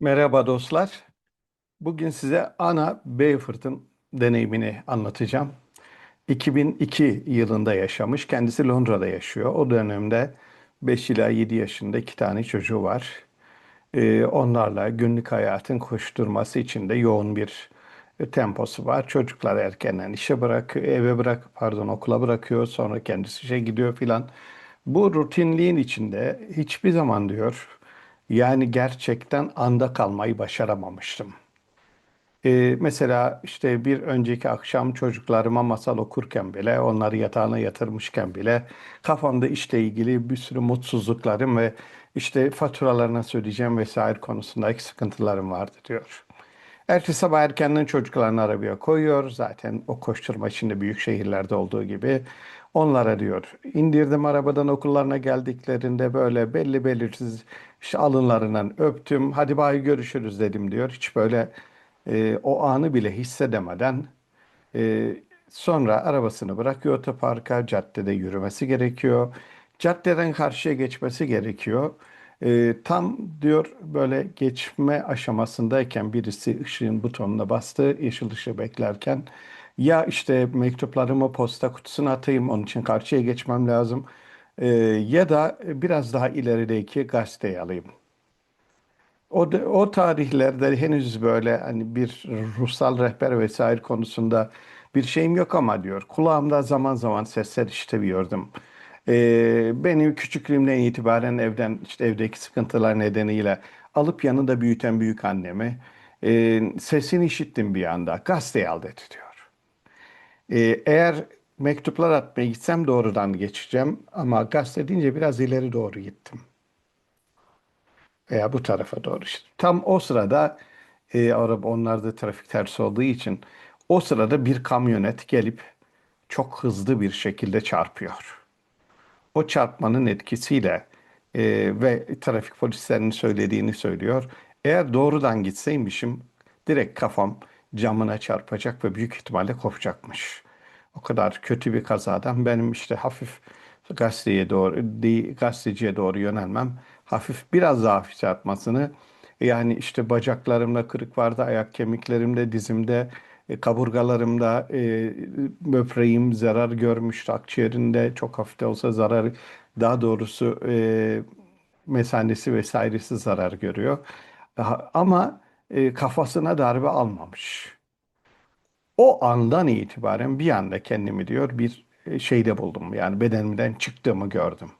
Merhaba dostlar. Bugün size Anna Beaufort'un deneyimini anlatacağım. 2002 yılında yaşamış. Kendisi Londra'da yaşıyor. O dönemde 5 ila 7 yaşında iki tane çocuğu var. Ee, onlarla günlük hayatın koşturması içinde yoğun bir e, temposu var. Çocuklar erkenden işe bırak, eve bırak, pardon okula bırakıyor. Sonra kendisi işe gidiyor filan. Bu rutinliğin içinde hiçbir zaman diyor yani gerçekten anda kalmayı başaramamıştım. Ee, mesela işte bir önceki akşam çocuklarıma masal okurken bile, onları yatağına yatırmışken bile kafamda işle ilgili bir sürü mutsuzluklarım ve işte faturalarına söyleyeceğim vesaire konusundaki sıkıntılarım vardı diyor. Ertesi sabah erkenden çocuklarını arabaya koyuyor. Zaten o koşturma içinde büyük şehirlerde olduğu gibi. Onlara diyor indirdim arabadan okullarına geldiklerinde böyle belli belirsiz işte alınlarından öptüm. Hadi bay görüşürüz dedim diyor. Hiç böyle e, o anı bile hissedemeden e, sonra arabasını bırakıyor otoparka. Caddede yürümesi gerekiyor. Caddeden karşıya geçmesi gerekiyor. E, tam diyor böyle geçme aşamasındayken birisi ışığın butonuna bastı. Yeşil ışığı beklerken ya işte mektuplarımı posta kutusuna atayım onun için karşıya geçmem lazım. E, ya da biraz daha ilerideki gazeteyi alayım. O, o tarihlerde henüz böyle hani bir ruhsal rehber vesaire konusunda bir şeyim yok ama diyor. Kulağımda zaman zaman sesler işitiyordum. Ee, benim küçüklüğümden itibaren evden işte evdeki sıkıntılar nedeniyle alıp yanında büyüten büyük annemi e, sesini işittim bir anda. Gazeteyi al dedi diyor. Ee, eğer mektuplar atmaya gitsem doğrudan geçeceğim ama gazete deyince biraz ileri doğru gittim veya bu tarafa doğru işte. Tam o sırada e, araba onlarda trafik tersi olduğu için o sırada bir kamyonet gelip çok hızlı bir şekilde çarpıyor. O çarpmanın etkisiyle e, ve trafik polislerinin söylediğini söylüyor. Eğer doğrudan gitseymişim direkt kafam camına çarpacak ve büyük ihtimalle kopacakmış. O kadar kötü bir kazadan benim işte hafif gazeteye doğru, gazeteciye doğru yönelmem hafif biraz daha hafif çarpmasını yani işte bacaklarımda kırık vardı, ayak kemiklerimde, dizimde, e, kaburgalarımda, e, böbreğim zarar görmüştü, akciğerinde çok hafif de olsa zarar, daha doğrusu e, mesanesi vesairesi zarar görüyor. Ama e, kafasına darbe almamış. O andan itibaren bir anda kendimi diyor bir e, şeyde buldum. Yani bedenimden çıktığımı gördüm.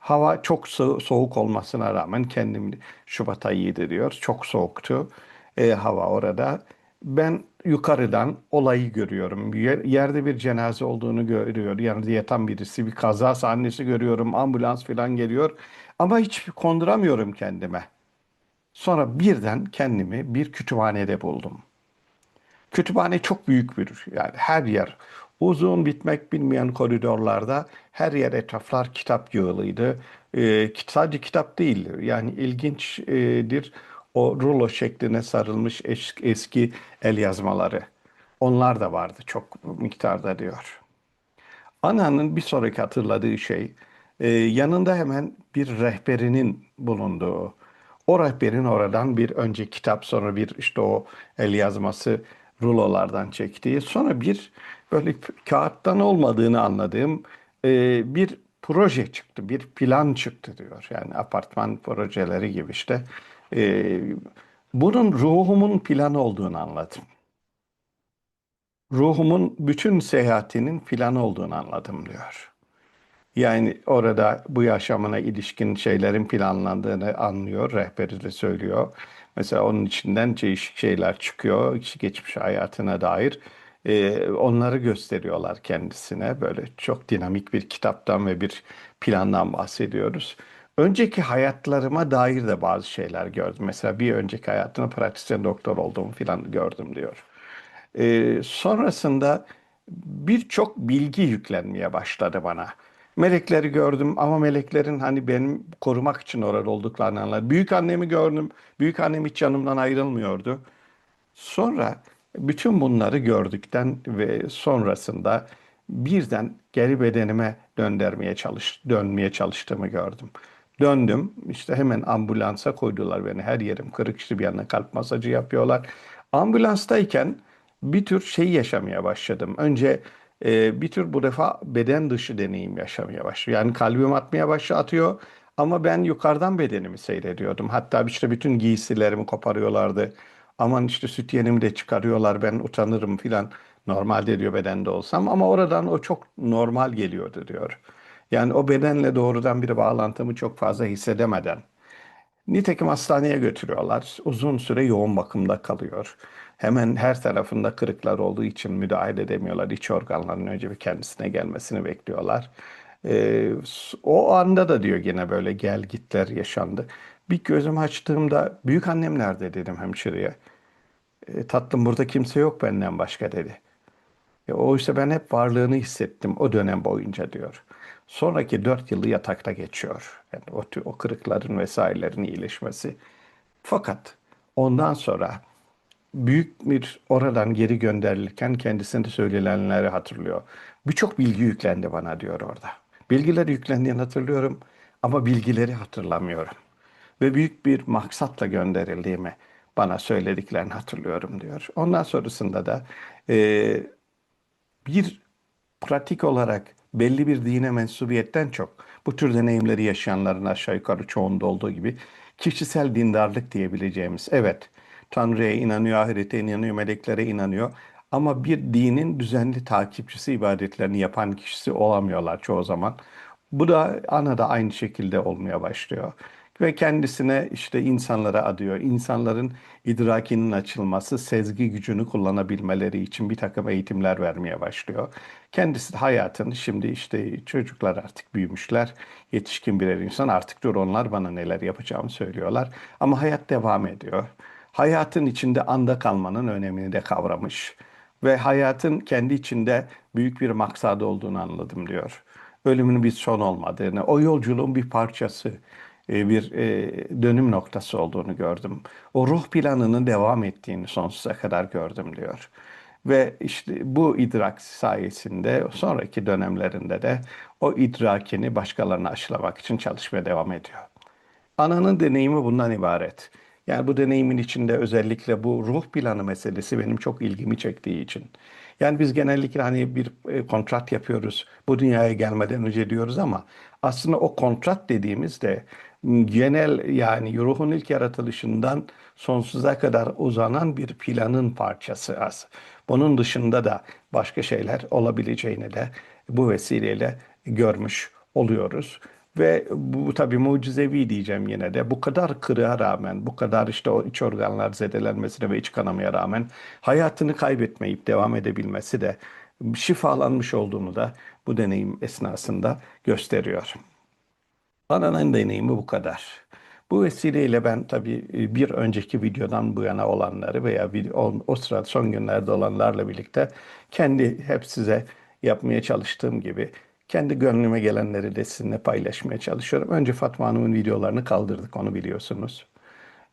Hava çok so- soğuk olmasına rağmen kendim Şubat ayıydı diyor. Çok soğuktu e, hava orada. Ben yukarıdan olayı görüyorum. Yer- yerde bir cenaze olduğunu görüyor. Yerde yatan birisi, bir kaza sahnesi görüyorum. Ambulans falan geliyor. Ama hiç konduramıyorum kendime. Sonra birden kendimi bir kütüphanede buldum. Kütüphane çok büyük bir yani her yer uzun bitmek bilmeyen koridorlarda her yer etraflar kitap yığılıydı. Ee, sadece kitap değil yani ilginçtir o rulo şekline sarılmış es- eski el yazmaları. Onlar da vardı çok miktarda diyor. Ana'nın bir sonraki hatırladığı şey e, yanında hemen bir rehberinin bulunduğu. O rehberin oradan bir önce kitap sonra bir işte o el yazması rulolardan çektiği sonra bir böyle kağıttan olmadığını anladığım e, bir proje çıktı, bir plan çıktı diyor. Yani apartman projeleri gibi işte. E, bunun ruhumun planı olduğunu anladım. Ruhumun bütün seyahatinin planı olduğunu anladım diyor. Yani orada bu yaşamına ilişkin şeylerin planlandığını anlıyor, rehberi de söylüyor. Mesela onun içinden değişik şeyler çıkıyor, geçmiş hayatına dair. Ee, onları gösteriyorlar kendisine. Böyle çok dinamik bir kitaptan ve bir plandan bahsediyoruz. Önceki hayatlarıma dair de bazı şeyler gördüm. Mesela bir önceki hayatımda pratisyen doktor olduğumu falan gördüm diyor. Ee, sonrasında birçok bilgi yüklenmeye başladı bana. Melekleri gördüm ama meleklerin hani benim korumak için orada olduklarını anladım. Büyük annemi gördüm. Büyük annem hiç yanımdan ayrılmıyordu. Sonra bütün bunları gördükten ve sonrasında birden geri bedenime döndürmeye çalış, dönmeye çalıştığımı gördüm. Döndüm. İşte hemen ambulansa koydular beni. Her yerim kırık işte bir yandan kalp masajı yapıyorlar. Ambulanstayken bir tür şey yaşamaya başladım. Önce e, bir tür bu defa beden dışı deneyim yaşamaya başlıyor. Yani kalbim atmaya başlıyor, atıyor. Ama ben yukarıdan bedenimi seyrediyordum. Hatta işte bütün giysilerimi koparıyorlardı. Aman işte süt yenimi de çıkarıyorlar ben utanırım filan. Normalde diyor bedende olsam ama oradan o çok normal geliyordu diyor. Yani o bedenle doğrudan bir bağlantımı çok fazla hissedemeden. Nitekim hastaneye götürüyorlar. Uzun süre yoğun bakımda kalıyor. Hemen her tarafında kırıklar olduğu için müdahale edemiyorlar. İç organların önce bir kendisine gelmesini bekliyorlar. Ee, o anda da diyor gene böyle gel gitler yaşandı. Bir gözümü açtığımda büyük annem nerede dedim hemşireye. E, tatlım burada kimse yok benden başka dedi. E, oysa ben hep varlığını hissettim o dönem boyunca diyor. Sonraki dört yılı yatakta geçiyor. Yani o, o kırıkların vesairelerin iyileşmesi. Fakat ondan sonra büyük bir oradan geri gönderilirken kendisine söylenenleri hatırlıyor. Birçok bilgi yüklendi bana diyor orada. Bilgiler yüklendiğini hatırlıyorum ama bilgileri hatırlamıyorum. Ve büyük bir maksatla gönderildiğimi bana söylediklerini hatırlıyorum diyor. Ondan sonrasında da e, bir pratik olarak belli bir dine mensubiyetten çok bu tür deneyimleri yaşayanların aşağı yukarı çoğunda olduğu gibi kişisel dindarlık diyebileceğimiz evet Tanrı'ya inanıyor, ahirete inanıyor, meleklere inanıyor ama bir dinin düzenli takipçisi ibadetlerini yapan kişisi olamıyorlar çoğu zaman. Bu da ana da aynı şekilde olmaya başlıyor. Ve kendisine işte insanlara adıyor. İnsanların idrakinin açılması, sezgi gücünü kullanabilmeleri için bir takım eğitimler vermeye başlıyor. Kendisi hayatın şimdi işte çocuklar artık büyümüşler, yetişkin birer insan artık dur onlar bana neler yapacağımı söylüyorlar. Ama hayat devam ediyor. Hayatın içinde anda kalmanın önemini de kavramış ve hayatın kendi içinde büyük bir maksadı olduğunu anladım diyor. Ölümün bir son olmadığını, o yolculuğun bir parçası, e, bir e, dönüm noktası olduğunu gördüm. O ruh planının devam ettiğini sonsuza kadar gördüm diyor. Ve işte bu idrak sayesinde sonraki dönemlerinde de o idrakini başkalarına aşılamak için çalışmaya devam ediyor. Ananın deneyimi bundan ibaret. Yani bu deneyimin içinde özellikle bu ruh planı meselesi benim çok ilgimi çektiği için. Yani biz genellikle hani bir e, kontrat yapıyoruz bu dünyaya gelmeden önce diyoruz ama aslında o kontrat dediğimiz de m, genel yani ruhun ilk yaratılışından sonsuza kadar uzanan bir planın parçası az. Bunun dışında da başka şeyler olabileceğini de bu vesileyle görmüş oluyoruz. Ve bu tabii mucizevi diyeceğim yine de. Bu kadar kırığa rağmen, bu kadar işte o iç organlar zedelenmesine ve iç kanamaya rağmen hayatını kaybetmeyip devam edebilmesi de şifalanmış olduğunu da bu deneyim esnasında gösteriyor. Ananın deneyimi bu kadar. Bu vesileyle ben tabii e, bir önceki videodan bu yana olanları veya o sırada son günlerde olanlarla birlikte kendi hep size yapmaya çalıştığım gibi kendi gönlüme gelenleri de sizinle paylaşmaya çalışıyorum. Önce Fatma Hanım'ın videolarını kaldırdık onu biliyorsunuz.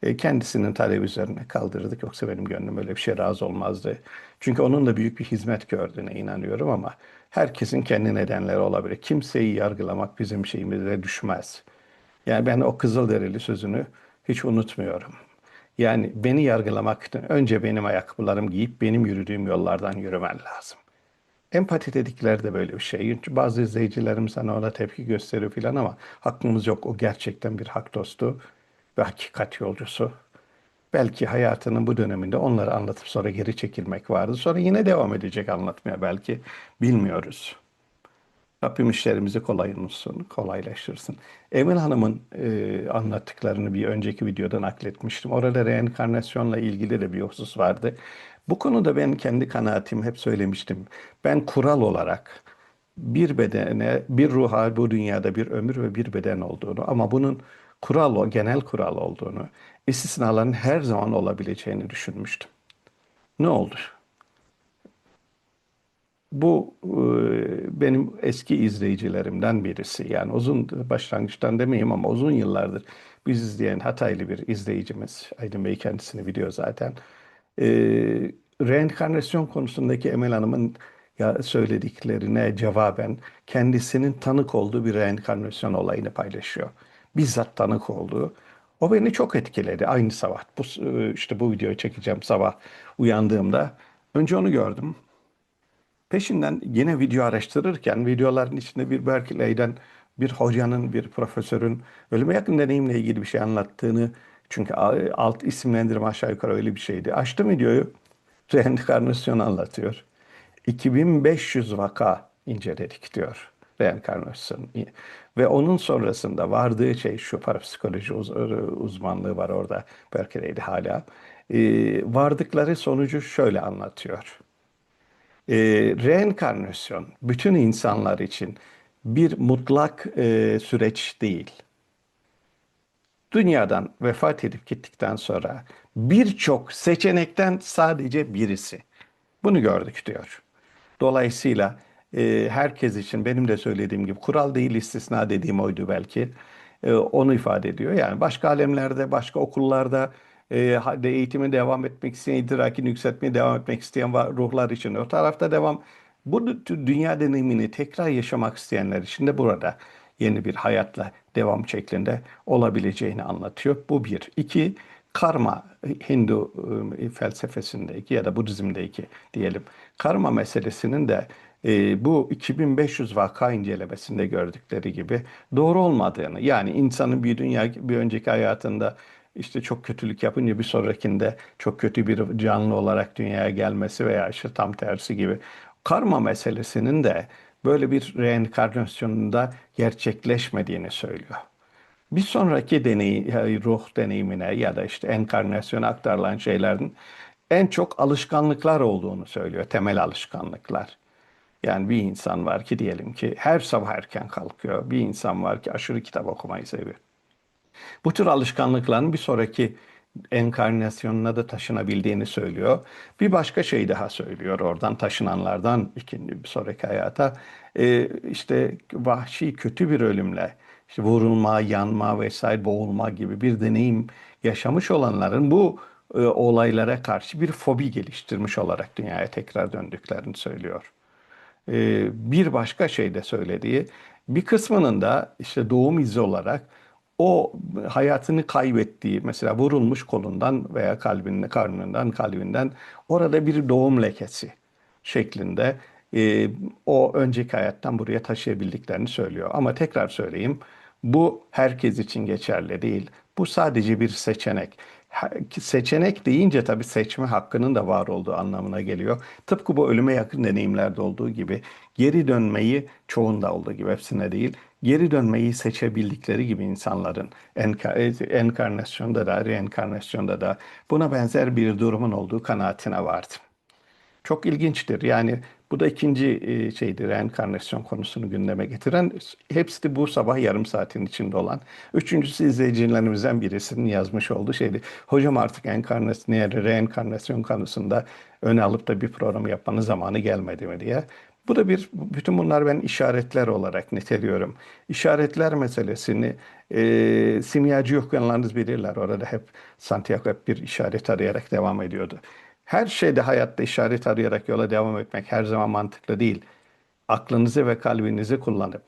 E, kendisinin talebi üzerine kaldırdık. Yoksa benim gönlüm öyle bir şey razı olmazdı. Çünkü onun da büyük bir hizmet gördüğüne inanıyorum ama herkesin kendi nedenleri olabilir. Kimseyi yargılamak bizim şeyimize düşmez. Yani ben o Kızılderili sözünü hiç unutmuyorum. Yani beni yargılamak için önce benim ayakkabılarım giyip benim yürüdüğüm yollardan yürümen lazım. Empati dedikleri de böyle bir şey. Çünkü bazı izleyicilerim sana ona tepki gösteriyor filan ama hakkımız yok. O gerçekten bir hak dostu ve hakikat yolcusu. Belki hayatının bu döneminde onları anlatıp sonra geri çekilmek vardı. Sonra yine devam edecek anlatmaya belki. Bilmiyoruz. Rabbim işlerimizi kolaylaştırsın, kolaylaştırsın. Emel Hanım'ın e, anlattıklarını bir önceki videoda nakletmiştim. Orada reenkarnasyonla ilgili de bir husus vardı. Bu konuda ben kendi kanaatimi hep söylemiştim. Ben kural olarak bir bedene, bir ruha bu dünyada bir ömür ve bir beden olduğunu ama bunun kural o genel kural olduğunu, istisnaların her zaman olabileceğini düşünmüştüm. Ne oldu? Bu e, benim eski izleyicilerimden birisi. Yani uzun başlangıçtan demeyeyim ama uzun yıllardır biz izleyen Hataylı bir izleyicimiz. Aydın Bey kendisini biliyor zaten. E, reenkarnasyon konusundaki Emel Hanım'ın ya söylediklerine cevaben kendisinin tanık olduğu bir reenkarnasyon olayını paylaşıyor. bizzat tanık olduğu. O beni çok etkiledi aynı sabah. Bu, işte bu videoyu çekeceğim sabah uyandığımda. Önce onu gördüm. Peşinden yine video araştırırken videoların içinde bir Berkeley'den bir hocanın, bir profesörün ölüme yakın deneyimle ilgili bir şey anlattığını çünkü alt isimlendirme aşağı yukarı öyle bir şeydi. Açtım videoyu. Reenkarnasyon anlatıyor. 2500 vaka inceledik diyor reenkarnasyon. Ve onun sonrasında vardığı şey şu parapsikoloji uz uzmanlığı var orada Berkeley'de hala. E, vardıkları sonucu şöyle anlatıyor. E, reenkarnasyon bütün insanlar için bir mutlak e, süreç değil. Dünyadan vefat edip gittikten sonra birçok seçenekten sadece birisi. Bunu gördük diyor. Dolayısıyla e, herkes için benim de söylediğim gibi kural değil istisna dediğim oydu belki. E, onu ifade ediyor. Yani başka alemlerde, başka okullarda e, eğitimi devam etmek isteyen, idrakini yükseltmeye devam etmek isteyen ruhlar için o tarafta devam. Bu dünya deneyimini tekrar yaşamak isteyenler için de burada yeni bir hayatla devam şeklinde olabileceğini anlatıyor. Bu bir. İki, karma Hindu ıı, felsefesindeki ya da Budizm'deki diyelim karma meselesinin de e, bu 2500 vaka incelemesinde gördükleri gibi doğru olmadığını yani insanın bir dünya bir önceki hayatında işte çok kötülük yapınca bir sonrakinde çok kötü bir canlı olarak dünyaya gelmesi veya işte tam tersi gibi karma meselesinin de böyle bir reenkarnasyonunda gerçekleşmediğini söylüyor. Bir sonraki deney, ruh deneyimine ya da işte enkarnasyona aktarılan şeylerin en çok alışkanlıklar olduğunu söylüyor, temel alışkanlıklar. Yani bir insan var ki diyelim ki her sabah erken kalkıyor. Bir insan var ki aşırı kitap okumayı seviyor. Bu tür alışkanlıkların bir sonraki enkarnasyonuna da taşınabildiğini söylüyor. Bir başka şey daha söylüyor oradan taşınanlardan ikinci bir sonraki hayata. Ee, işte vahşi kötü bir ölümle işte vurulma, yanma vesaire boğulma gibi bir deneyim yaşamış olanların bu e, olaylara karşı bir fobi geliştirmiş olarak dünyaya tekrar döndüklerini söylüyor. E, bir başka şey de söylediği bir kısmının da işte doğum izi olarak o hayatını kaybettiği mesela vurulmuş kolundan veya kalbinin karnından kalbinden orada bir doğum lekesi şeklinde e, o önceki hayattan buraya taşıyabildiklerini söylüyor. Ama tekrar söyleyeyim bu herkes için geçerli değil. Bu sadece bir seçenek. Seçenek deyince tabii seçme hakkının da var olduğu anlamına geliyor. Tıpkı bu ölüme yakın deneyimlerde olduğu gibi geri dönmeyi çoğunda olduğu gibi hepsine değil geri dönmeyi seçebildikleri gibi insanların enkarnasyonda da reenkarnasyonda da buna benzer bir durumun olduğu kanaatine vardım. Çok ilginçtir. Yani bu da ikinci e, şeydir reenkarnasyon konusunu gündeme getiren. Hepsi de bu sabah yarım saatin içinde olan. Üçüncüsü izleyicilerimizden birisinin yazmış olduğu şeydi. Hocam artık enkarnasyon, reenkarnasyon konusunda öne alıp da bir program yapmanın zamanı gelmedi mi diye. Bu da bir, bütün bunlar ben işaretler olarak niteliyorum. İşaretler meselesini e, simyacı okuyanlarınız bilirler. Orada hep Santiago hep bir işaret arayarak devam ediyordu. Her şeyde hayatta işaret arayarak yola devam etmek her zaman mantıklı değil. Aklınızı ve kalbinizi kullanıp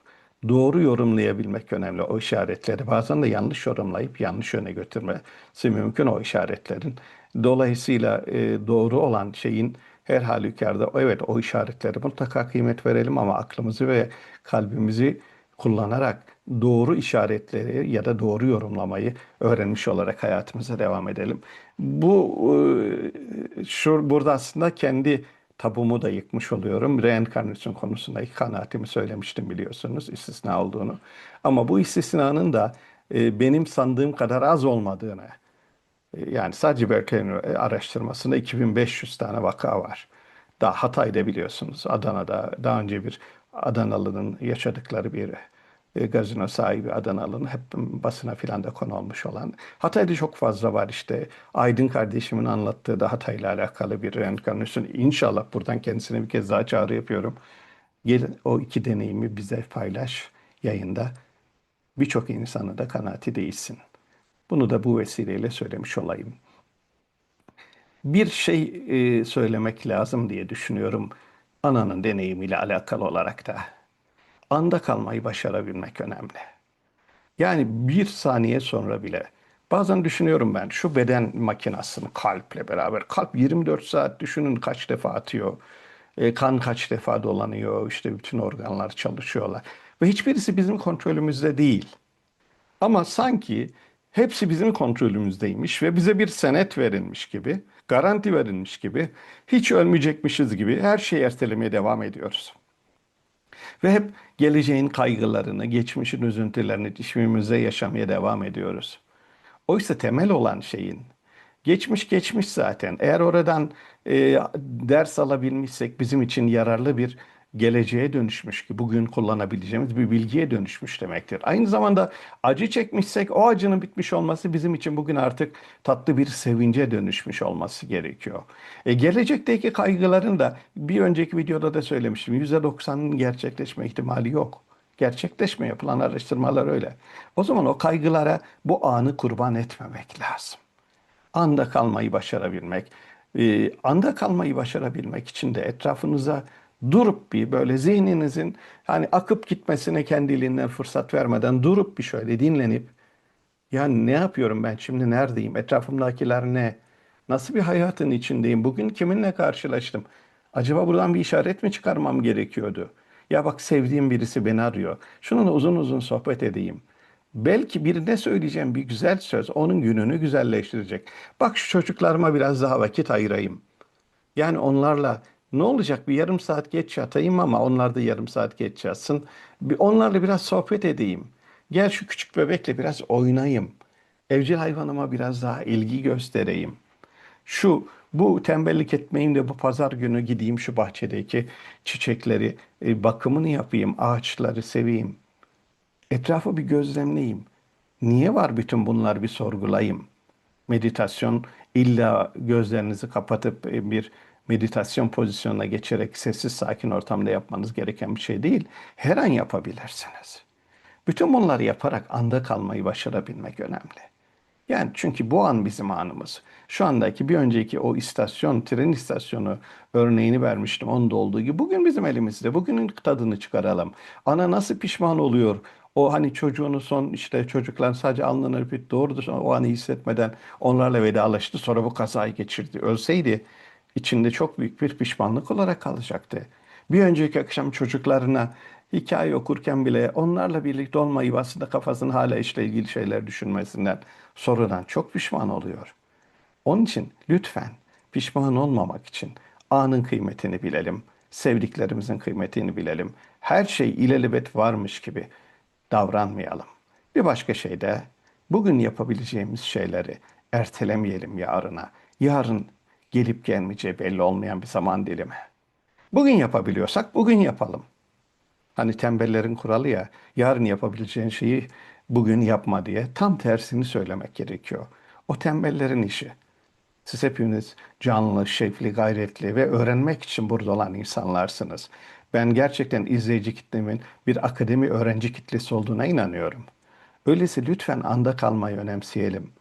doğru yorumlayabilmek önemli o işaretleri. Bazen de yanlış yorumlayıp yanlış yöne götürmesi mümkün o işaretlerin. Dolayısıyla e, doğru olan şeyin her halükarda evet o işaretleri mutlaka kıymet verelim ama aklımızı ve kalbimizi kullanarak doğru işaretleri ya da doğru yorumlamayı öğrenmiş olarak hayatımıza devam edelim. Bu e, şu burada aslında kendi tabumu da yıkmış oluyorum. Reenkarnasyon konusundaki kanaatimi söylemiştim biliyorsunuz istisna olduğunu. Ama bu istisnanın da e, benim sandığım kadar az olmadığını yani sadece Berkeley'in araştırmasında 2500 tane vaka var. Daha Hatay'da biliyorsunuz, Adana'da daha önce bir Adanalı'nın yaşadıkları bir e, gazino sahibi Adanalı'nın hep basına filan da konu olmuş olan. Hatay'da çok fazla var işte. Aydın kardeşimin anlattığı da Hatay'la alakalı bir reenkarnasyon. İnşallah buradan kendisine bir kez daha çağrı yapıyorum. Gelin o iki deneyimi bize paylaş yayında. Birçok insanı da kanaati değilsin. Bunu da bu vesileyle söylemiş olayım. Bir şey e, söylemek lazım diye düşünüyorum ananın deneyimiyle alakalı olarak da. Anda kalmayı başarabilmek önemli. Yani bir saniye sonra bile bazen düşünüyorum ben şu beden makinasını kalple beraber kalp 24 saat düşünün kaç defa atıyor. E, kan kaç defa dolanıyor işte bütün organlar çalışıyorlar ve hiçbirisi bizim kontrolümüzde değil. Ama sanki hepsi bizim kontrolümüzdeymiş ve bize bir senet verilmiş gibi, garanti verilmiş gibi, hiç ölmeyecekmişiz gibi her şeyi ertelemeye devam ediyoruz. Ve hep geleceğin kaygılarını, geçmişin üzüntülerini içimizde yaşamaya devam ediyoruz. Oysa temel olan şeyin geçmiş geçmiş zaten. Eğer oradan e, ders alabilmişsek bizim için yararlı bir geleceğe dönüşmüş ki bugün kullanabileceğimiz bir bilgiye dönüşmüş demektir. Aynı zamanda acı çekmişsek o acının bitmiş olması bizim için bugün artık tatlı bir sevince dönüşmüş olması gerekiyor. E, gelecekteki kaygıların da bir önceki videoda da söylemiştim %90'ın gerçekleşme ihtimali yok. Gerçekleşme yapılan araştırmalar öyle. O zaman o kaygılara bu anı kurban etmemek lazım. Anda kalmayı başarabilmek. Ee, anda kalmayı başarabilmek için de etrafınıza durup bir böyle zihninizin hani akıp gitmesine kendiliğinden fırsat vermeden durup bir şöyle dinlenip ya ne yapıyorum ben şimdi neredeyim? Etrafımdakiler ne? Nasıl bir hayatın içindeyim? Bugün kiminle karşılaştım? Acaba buradan bir işaret mi çıkarmam gerekiyordu? Ya bak sevdiğim birisi beni arıyor. Şununla uzun uzun sohbet edeyim. Belki birine söyleyeceğim bir güzel söz onun gününü güzelleştirecek. Bak şu çocuklarıma biraz daha vakit ayırayım. Yani onlarla ne olacak bir yarım saat geç yatayım ama onlar da yarım saat geç yatsın. Bir onlarla biraz sohbet edeyim. Gel şu küçük bebekle biraz oynayayım. Evcil hayvanıma biraz daha ilgi göstereyim. Şu bu tembellik etmeyeyim de bu pazar günü gideyim şu bahçedeki çiçekleri e, bakımını yapayım, ağaçları seveyim. Etrafı bir gözlemleyeyim. Niye var bütün bunlar bir sorgulayayım. Meditasyon illa gözlerinizi kapatıp e, bir meditasyon pozisyonuna geçerek sessiz sakin ortamda yapmanız gereken bir şey değil. Her an yapabilirsiniz. Bütün bunları yaparak anda kalmayı başarabilmek önemli. Yani çünkü bu an bizim anımız. Şu andaki bir önceki o istasyon, tren istasyonu örneğini vermiştim. Onda olduğu gibi bugün bizim elimizde. Bugünün tadını çıkaralım. Ana nasıl pişman oluyor? O hani çocuğunu son işte çocuklar sadece alnını öpüp doğrudur o anı hissetmeden onlarla vedalaştı. Sonra bu kazayı geçirdi. Ölseydi içinde çok büyük bir pişmanlık olarak kalacaktı. Bir önceki akşam çocuklarına hikaye okurken bile onlarla birlikte olmayı aslında kafasının hala işle ilgili şeyler düşünmesinden sonradan çok pişman oluyor. Onun için lütfen pişman olmamak için anın kıymetini bilelim. Sevdiklerimizin kıymetini bilelim. Her şey ilelebet varmış gibi davranmayalım. Bir başka şey de bugün yapabileceğimiz şeyleri ertelemeyelim yarına. Yarın gelip gelmeyeceği belli olmayan bir zaman dilimi. Bugün yapabiliyorsak bugün yapalım. Hani tembellerin kuralı ya, yarın yapabileceğin şeyi bugün yapma diye tam tersini söylemek gerekiyor. O tembellerin işi. Siz hepiniz canlı, şevkli, gayretli ve öğrenmek için burada olan insanlarsınız. Ben gerçekten izleyici kitlemin bir akademi öğrenci kitlesi olduğuna inanıyorum. Öyleyse lütfen anda kalmayı önemseyelim.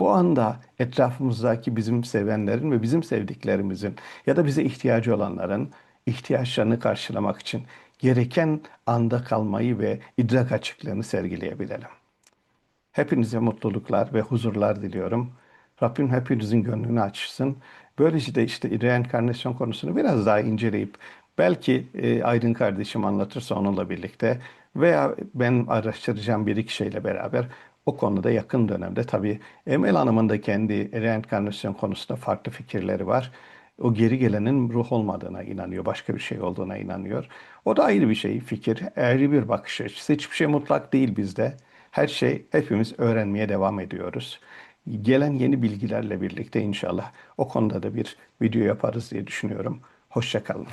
Bu anda etrafımızdaki bizim sevenlerin ve bizim sevdiklerimizin ya da bize ihtiyacı olanların ihtiyaçlarını karşılamak için gereken anda kalmayı ve idrak açıklığını sergileyebilelim. Hepinize mutluluklar ve huzurlar diliyorum. Rabbim hepinizin gönlünü açsın. Böylece de işte reenkarnasyon konusunu biraz daha inceleyip belki e, Aydın kardeşim anlatırsa onunla birlikte veya ben araştıracağım bir iki şeyle beraber o konuda yakın dönemde tabii Emel Hanım'ın da kendi reenkarnasyon konusunda farklı fikirleri var. O geri gelenin ruh olmadığına inanıyor, başka bir şey olduğuna inanıyor. O da ayrı bir şey, fikir, ayrı bir bakış açısı. Hiçbir şey mutlak değil bizde. Her şey hepimiz öğrenmeye devam ediyoruz. Gelen yeni bilgilerle birlikte inşallah o konuda da bir video yaparız diye düşünüyorum. Hoşçakalın.